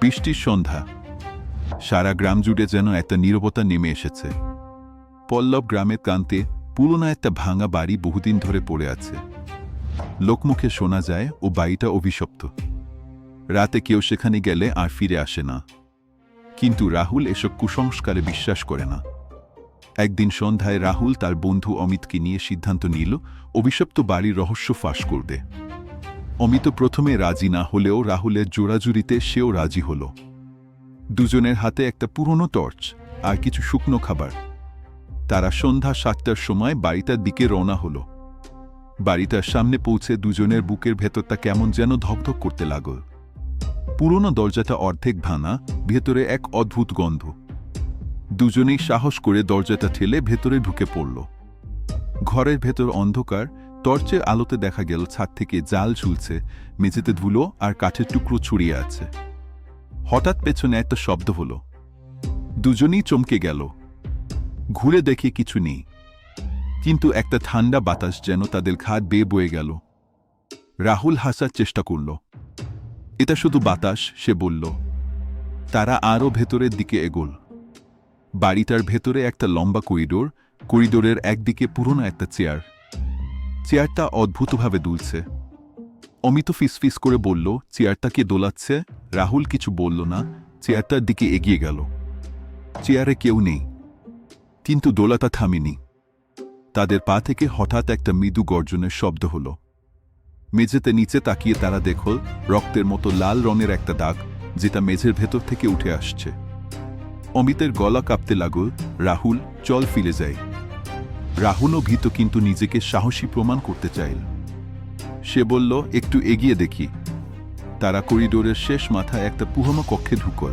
বৃষ্টির সন্ধ্যা। সারা গ্রাম জুড়ে যেন একটা নীরবতা নেমে এসেছে। পল্লব গ্রামের কান্তে পুরোনো একটা ভাঙা বাড়ি বহুদিন ধরে পড়ে আছে। লোকমুখে শোনা যায়, ও বাড়িটা অভিশপ্ত। রাতে কেউ সেখানে গেলে আর ফিরে আসে না। কিন্তু রাহুল এসব কুসংস্কারে বিশ্বাস করে না। একদিন সন্ধ্যায় রাহুল তার বন্ধু অমিতকে নিয়ে সিদ্ধান্ত নিল, অভিশপ্ত বাড়ির রহস্য ফাঁস করবে। অমিত প্রথমে রাজি না হলেও রাহুলের জোড়াজুড়িতে সেও রাজি হল। দুজনের হাতে একটা পুরনো টর্চ আর কিছু শুকনো খাবার। তারা সন্ধ্যা সাতটার সময় বাড়িটার দিকে রওনা হলো। বাড়িটার সামনে পৌঁছে দুজনের বুকের ভেতরটা কেমন যেন ধকধক করতে লাগল। পুরনো দরজাটা অর্ধেক ভাঙা, ভেতরে এক অদ্ভুত গন্ধ। দুজনেই সাহস করে দরজাটা ঠেলে ভেতরে ঢুকে পড়ল। ঘরের ভেতর অন্ধকার টর্চের আলোতে দেখা গেল ছাদ থেকে জাল ঝুলছে, মেঝেতে ধুলো আর কাঠের টুকরো ছড়িয়ে আছে। হঠাৎ পেছনে একটা শব্দ হলো। দুজনেই চমকে গেল। ঘুরে দেখে কিছু নেই। কিন্তু একটা ঠান্ডা বাতাস যেন তাদের ঘাট বেয়ে বয়ে গেল। রাহুল হাসার চেষ্টা করল। এটা শুধু বাতাস, সে বলল। তারা আরও ভেতরের দিকে এগোল। বাড়িটার ভেতরে একটা লম্বা করিডোর, করিডোরের একদিকে পুরনো একটা চেয়ার। চেয়ারটা অদ্ভুতভাবে দুলছে। অমিত ফিসফিস করে বলল চেয়ারটাকে দোলাচ্ছে? রাহুল কিছু বলল না, চেয়ারটার দিকে এগিয়ে গেল। চেয়ারে কেউ নেই, কিন্তু দোলাটা থামেনি। তাদের পা থেকে হঠাৎ একটা মৃদু গর্জনের শব্দ হল। মেঝেতে নিচে তাকিয়ে তারা দেখল, রক্তের মতো লাল রঙের একটা দাগ, যেটা মেঝের ভেতর থেকে উঠে আসছে। অমিতের গলা কাঁপতে লাগল, রাহুল, চল ফিরে যায় রাহুলও ভীত কিন্তু নিজেকে সাহসী প্রমাণ করতে চাইল। সে বলল, একটু এগিয়ে দেখি। তারা করিডোরের শেষ মাথায় একটা পুহমা কক্ষে ঢুকল।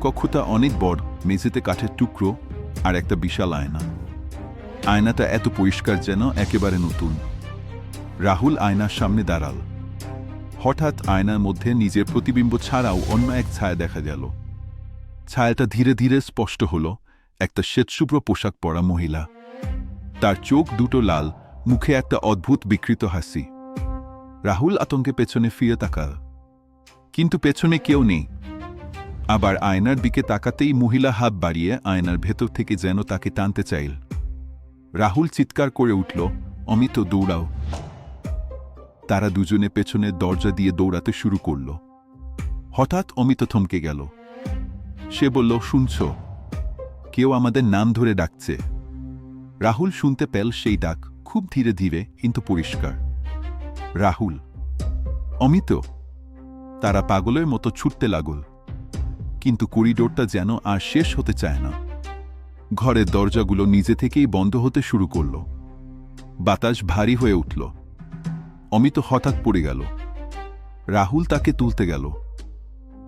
কক্ষটা অনেক বড়, মেঝেতে কাঠের টুকরো আর একটা বিশাল আয়না। আয়নাটা এত পরিষ্কার যেন একেবারে নতুন। রাহুল আয়নার সামনে দাঁড়াল। হঠাৎ আয়নার মধ্যে নিজের প্রতিবিম্ব ছাড়াও অন্য এক ছায়া দেখা গেল। ছায়াটা ধীরে ধীরে স্পষ্ট হল, একটা শ্বেতশুভ্র পোশাক পরা মহিলা। তার চোখ দুটো লাল, মুখে একটা অদ্ভুত বিকৃত হাসি। রাহুল আতঙ্কে পেছনে ফিরে তাকাল। কিন্তু পেছনে কেউ নেই। আবার আয়নার দিকে তাকাতেই মহিলা হাত বাড়িয়ে আয়নার ভেতর থেকে যেন তাকে টানতে চাইল। রাহুল চিৎকার করে উঠল, অমিত, দৌড়াও। তারা দুজনে পেছনের দরজা দিয়ে দৌড়াতে শুরু করল। হঠাৎ অমিত থমকে গেল। সে বলল, শুনছ, কেউ আমাদের নাম ধরে ডাকছে। রাহুল শুনতে পেল সেই ডাক, খুব ধীরে ধীরে, কিন্তু পরিষ্কার। রাহুল, অমিত, তারা পাগলের মতো ছুটতে লাগল। কিন্তু করিডোরটা যেন আর শেষ হতে চায় না। ঘরের দরজাগুলো নিজে থেকেই বন্ধ হতে শুরু করল। বাতাস ভারী হয়ে উঠল। অমিত হঠাৎ পড়ে গেল। রাহুল তাকে তুলতে গেল।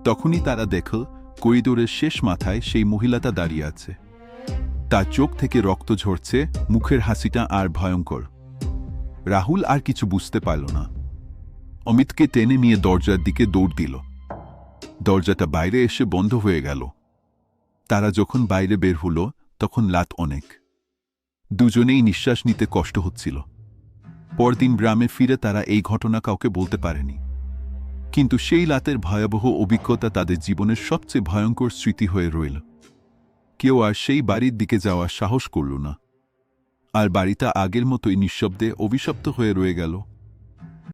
তখনই তারা দেখল, করিডোরের শেষ মাথায় সেই মহিলাটা দাঁড়িয়ে আছে। তার চোখ থেকে রক্ত ঝরছে, মুখের হাসিটা আর ভয়ঙ্কর। রাহুল আর কিছু বুঝতে পারল না। অমিতকে টেনে নিয়ে দরজার দিকে দৌড় দিল। দরজাটা বাইরে এসে বন্ধ হয়ে গেল। তারা যখন বাইরে বের হলো, তখন লাত অনেক। দুজনেই নিঃশ্বাস নিতে কষ্ট হচ্ছিল। পরদিন গ্রামে ফিরে তারা এই ঘটনা কাউকে বলতে পারেনি। কিন্তু সেই লাতের ভয়াবহ অভিজ্ঞতা তাদের জীবনের সবচেয়ে ভয়ঙ্কর স্মৃতি হয়ে রইল। কেউ আর সেই বাড়ির দিকে যাওয়ার সাহস করল না। আর বাড়িটা আগের মতোই নিঃশব্দে অভিশপ্ত হয়ে রয়ে গেল।